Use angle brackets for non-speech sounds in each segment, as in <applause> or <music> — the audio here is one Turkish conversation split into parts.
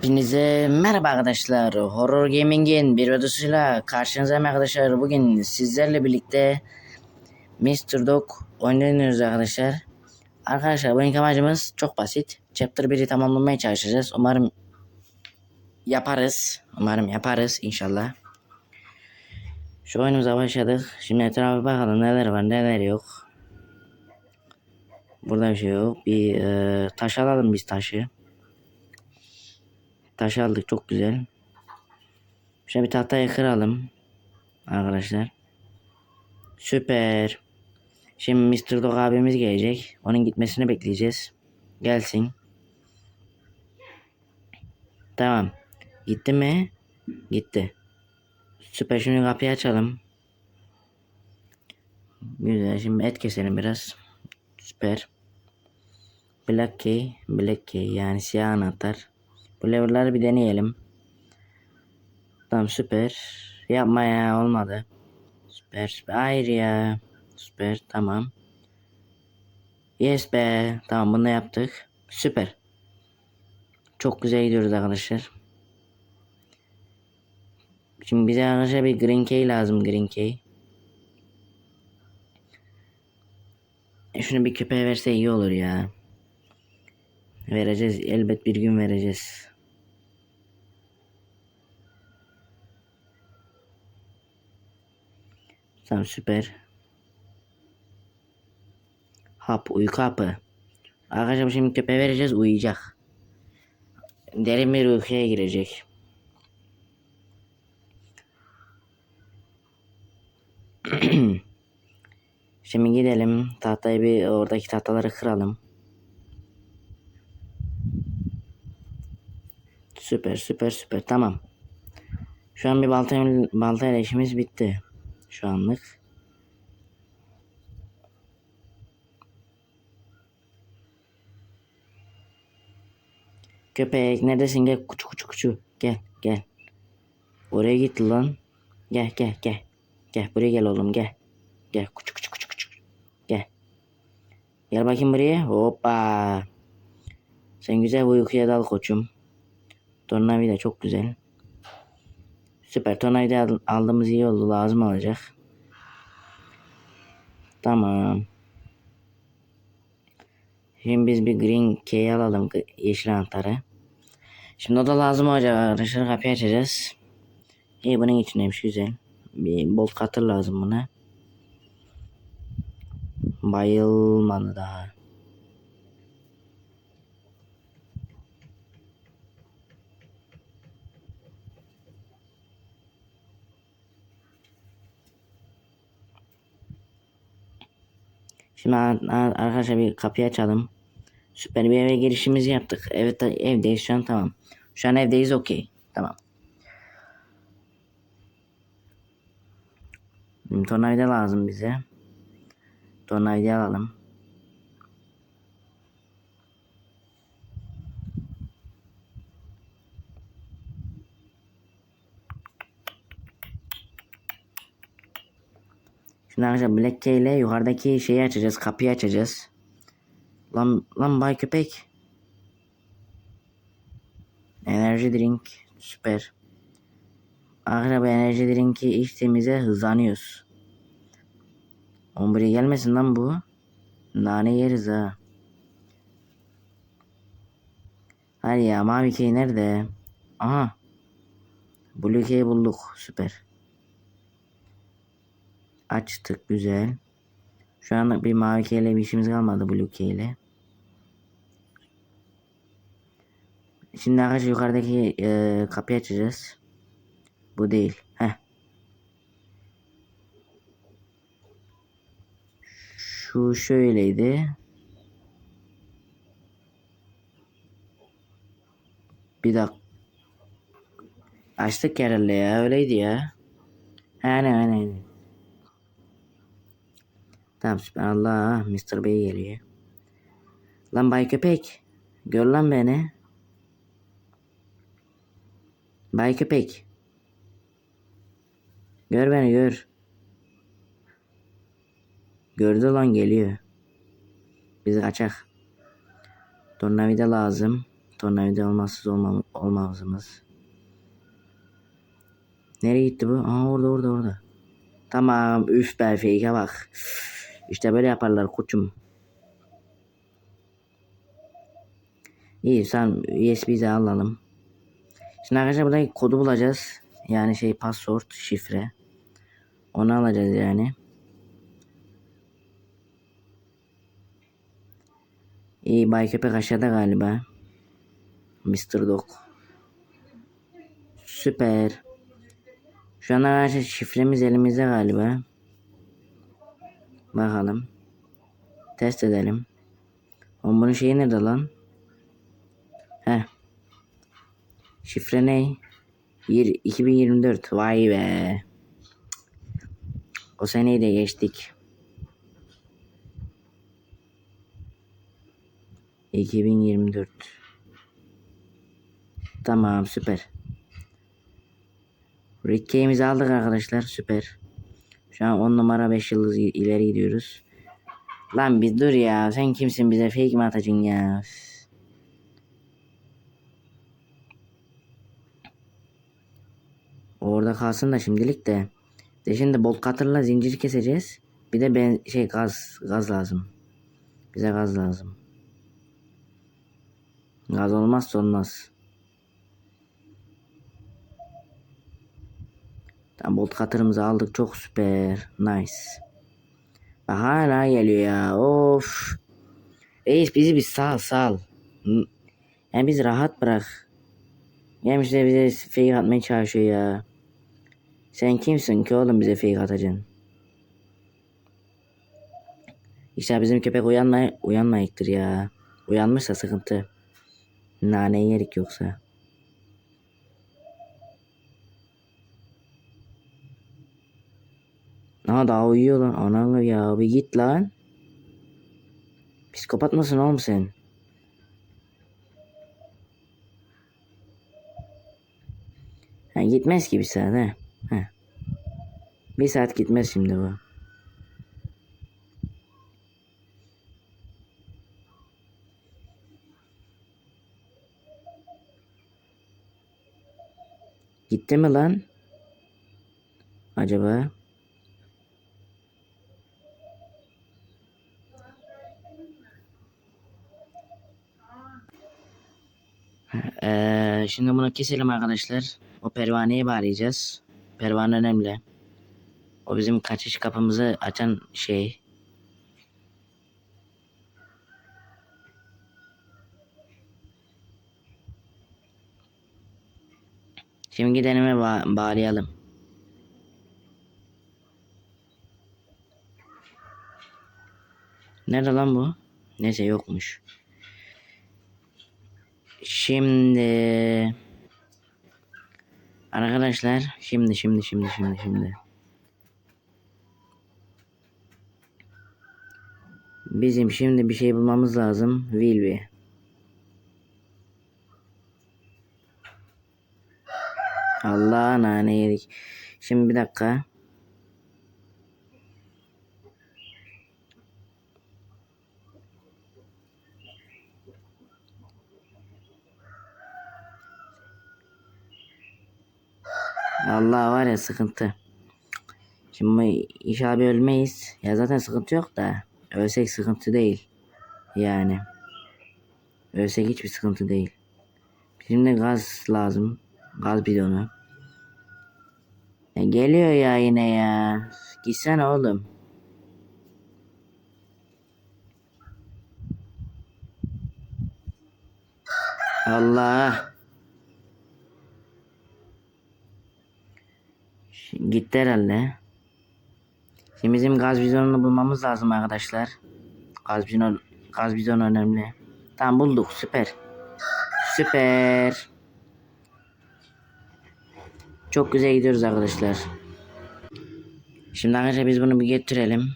Hepinize merhaba arkadaşlar. Horror Gaming'in bir videosuyla karşınızdayım arkadaşlar. Bugün sizlerle birlikte Mr. Dog oynuyoruz arkadaşlar. Arkadaşlar bugünkü amacımız çok basit. Chapter 1'i tamamlamaya çalışacağız. Umarım yaparız. Umarım yaparız inşallah. Şu oyunumuza başladık. Şimdi etrafa bakalım neler var neler yok. Burada bir şey yok. Bir e, taş alalım biz taşı. Taş aldık çok güzel. Şöyle bir tahtayı kıralım. Arkadaşlar. Süper. Şimdi Mr. Dog abimiz gelecek. Onun gitmesini bekleyeceğiz. Gelsin. Tamam. Gitti mi? Gitti. Süper. Şimdi kapıyı açalım. Güzel. Şimdi et keselim biraz. Süper. Black key. Black key. Yani siyah anahtar. Bu lever'ları bir deneyelim. Tamam süper. Yapma ya olmadı. Süper süper. Hayır ya. Süper tamam. Yes be. Tamam bunu yaptık. Süper. Çok güzel gidiyoruz arkadaşlar. Şimdi bize arkadaşlar bir green key lazım green key. E şunu bir köpeğe verse iyi olur ya. Vereceğiz. Elbet bir gün vereceğiz. Tamam süper. Hap uyku hapı. Arkadaşlar şimdi köpeğe vereceğiz uyuyacak. Derin bir uykuya girecek. <clears throat> şimdi gidelim tahtayı bir oradaki tahtaları kıralım. Süper süper süper tamam. Şu an bir balta baltayla işimiz bitti. Şu anlık. Köpek neredesin gel kuçu kuçu kuçu gel gel. Oraya git lan. Gel gel gel. Gel buraya gel oğlum gel. Gel kuçu kuçu kuçu kuçu. Gel. Gel bakayım buraya. Hoppa. Sen güzel bir uykuya dal koçum. Tornavida çok güzel. Süper. Tornavida aldığımız iyi oldu. Lazım olacak. Tamam. Şimdi biz bir green key alalım. Yeşil anahtarı. Şimdi o da lazım olacak arkadaşlar. Kapıyı açacağız. İyi bunun içindeymiş. Güzel. Bir bolt cutter lazım buna. Bayılmadı daha. Şimdi arkadaşlar bir kapıyı açalım. Süper bir eve girişimizi yaptık. Evet evdeyiz şu an tamam. Şu an evdeyiz okey. Tamam. Tornavida lazım bize. Tornavida alalım. Şimdi arkadaşlar Black Key ile yukarıdaki şeyi açacağız. Kapıyı açacağız. Lan, lan bay köpek. Enerji drink. Süper. Arkadaşlar bu enerji drinki içtiğimizde hızlanıyoruz. Oğlum buraya gelmesin lan bu. Nane yeriz ha. Hadi ya mavi key nerede? Aha. Blue key bulduk. Süper. Açtık güzel. Şu an bir mavi keyle bir işimiz kalmadı blue keyle. Şimdi arkadaşlar yukarıdaki e, kapıyı açacağız. Bu değil. Heh. Şu şöyleydi. Bir dakika. Açtık herhalde ya. Öyleydi ya. Aynen aynen. Tamam süper. Allah Mr. Bey geliyor. Lan Bay Köpek. Gör lan beni. Bay Köpek. Gör beni gör. Gördü lan geliyor. Biz kaçak. Tornavida lazım. Tornavida olmazsız olmam olmazımız. Nereye gitti bu? Aa orada orada orada. Tamam üf be fake'e bak. İşte böyle yaparlar koçum. İyi sen USB'yi alalım. Şimdi arkadaşlar burada kodu bulacağız. Yani şey password şifre. Onu alacağız yani. İyi Bay Köpek aşağıda galiba. Mr. Dog. Süper. Şu an arkadaşlar şifremiz elimizde galiba. Bakalım. Test edelim. Oğlum bunun şeyi nerede lan? Heh. Şifre ne? Yir- 2024. Vay be. O seneyi de geçtik. 2024. Tamam süper. Rick Game'imizi aldık arkadaşlar süper. Şu an 10 numara 5 yıldız ileri gidiyoruz. Lan bir dur ya sen kimsin bize fake mi atacaksın ya? Orada kalsın da şimdilik de. De şimdi bolt cutter'la zinciri keseceğiz. Bir de ben şey gaz gaz lazım. Bize gaz lazım. Gaz olmazsa olmaz. Tamam bolt cutter'ımızı aldık çok süper. Nice. Bak hala geliyor ya. Of. Reis bizi bir sal sal. Yani bizi rahat bırak. Gelmiş de bize fake atmaya çalışıyor ya. Sen kimsin ki oğlum bize fake atacaksın? İşte bizim köpek uyanma uyanmayıktır ya. Uyanmışsa sıkıntı. Nane yerik yoksa. Aa daha uyuyor lan. Ananı ya bir git lan. Psikopat mısın oğlum sen? Ha, gitmez ki bir saat ha. ha. Bir saat gitmez şimdi bu. Gitti mi lan? Acaba? Şimdi bunu keselim arkadaşlar. O pervaneye bağlayacağız. Pervane önemli. O bizim kaçış kapımızı açan şey. Şimdi ve ba- bağlayalım. Nerede lan bu? Neyse yokmuş. Şimdi arkadaşlar şimdi şimdi şimdi şimdi şimdi bizim şimdi bir şey bulmamız lazım Wilby. Allah nane. Şimdi bir dakika. Allah var ya sıkıntı. Şimdi inşallah bir ölmeyiz. Ya zaten sıkıntı yok da. Ölsek sıkıntı değil. Yani. Ölsek hiçbir sıkıntı değil. Şimdi gaz lazım. Gaz bidonu. Ya geliyor ya yine ya. Gitsene oğlum. Allah. Şimdi gitti herhalde. Şimdi bizim gaz bizonunu bulmamız lazım arkadaşlar. Gaz bizon, gaz bizon önemli. Tamam bulduk süper. Süper. Çok güzel gidiyoruz arkadaşlar. Şimdi arkadaşlar biz bunu bir getirelim.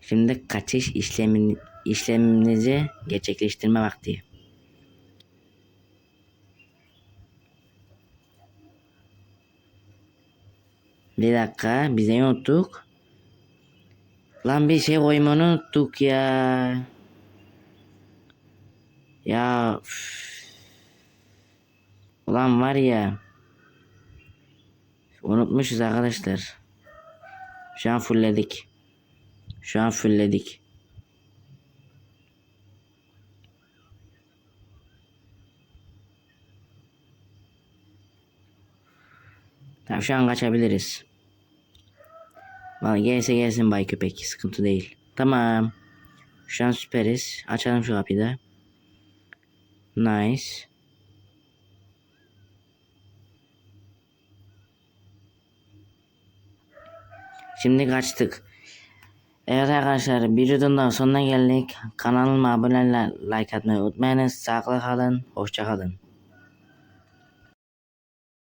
Şimdi kaçış işlemin, işleminizi gerçekleştirme vakti. Bir dakika bize unuttuk. Lan bir şey koymayı unuttuk ya. Ya. üf. Ulan var ya. Unutmuşuz arkadaşlar. Şu an fullledik. Şu an fullledik. Tamam şu an kaçabiliriz. Valla gelse gelsin bay köpek. Sıkıntı değil. Tamam. Şu an süperiz. Açalım şu kapıyı da. Nice. Şimdi kaçtık. Evet arkadaşlar bir videonun sonuna geldik. Kanalıma abone like atmayı unutmayınız. Sağlıkla kalın. Hoşça kalın.